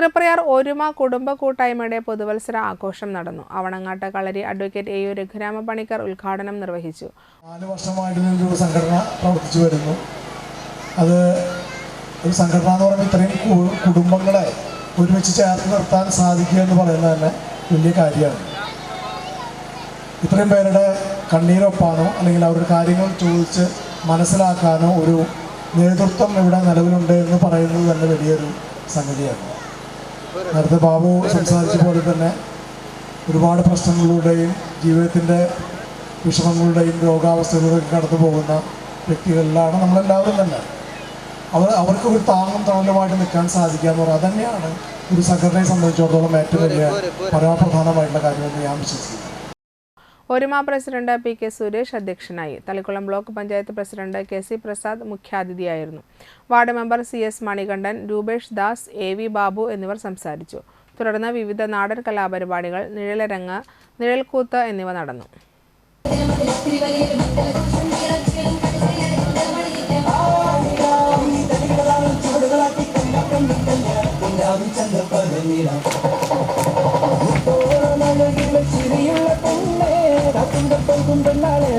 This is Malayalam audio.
തൃപ്രയാർ ഒരുമ കുടുംബ കൂട്ടായ്മയുടെ പുതുവത്സര ആഘോഷം നടന്നു. Avanangattu Kalari advocate A U Raghurama Panicker ഉദ്ഘാടനം നിർവഹിച്ചു. നാല് വർഷമായിട്ട് സംഘടന പ്രവർത്തിച്ചു വരുന്നു. അത് ഒരു സംഘടന എന്ന് പറയുമ്പോൾ ഇത്രയും കുടുംബങ്ങളെ ഒരുമിച്ച് ചേർത്ത് നിർത്താൻ സാധിക്കുക എന്ന് പറയുന്നത് തന്നെ വലിയ കാര്യമാണ്. ഇത്രയും പേരുടെ കണ്ണീരൊപ്പാനോ അല്ലെങ്കിൽ അവരുടെ കാര്യങ്ങൾ ചോദിച്ച് മനസ്സിലാക്കാനോ ഒരു നേതൃത്വം ഇവിടെ നിലവിലുണ്ട് എന്ന് പറയുന്നത് തന്നെ വലിയൊരു സംഗതിയാണ്. നേരത്തെ ബാബു സംസാരിച്ച പോലെ തന്നെ ഒരുപാട് പ്രശ്നങ്ങളുടെയും ജീവിതത്തിന്റെ വിഷമങ്ങളുടെയും രോഗാവസ്ഥകളൊക്കെ കടന്നു പോകുന്ന വ്യക്തികളിലാണ് നമ്മളെല്ലാവരും തന്നെ. അവർ അവർക്ക് ഒരു താങ്ങും തണലുമായിട്ട് നിൽക്കാൻ സാധിക്കുക എന്ന് പറയുന്നത് അതന്നെയാണ് ഒരു സംഘടനയെ സംബന്ധിച്ചിടത്തോളം ഏറ്റവും വലിയ പരമപ്രധാനമായിട്ടുള്ള കാര്യമെന്ന് ഞാൻ വിശ്വസിക്കുന്നു. ഒരുമ പ്രസിഡന്റ് പി കെ സുരേഷ് അധ്യക്ഷനായി. Thalikulam block panchayat president K C Prasad മുഖ്യാതിഥിയായിരുന്നു. Ward member C S Manikandan Rupesh Das A V Babu എന്നിവർ സംസാരിച്ചു. തുടർന്ന് വിവിധ നാടൻ കലാപരിപാടികൾ നിഴലരങ്ങ് നിഴൽക്കൂത്ത് എന്നിവ നടന്നു. கொண்டு போகும் பெண்ணாலே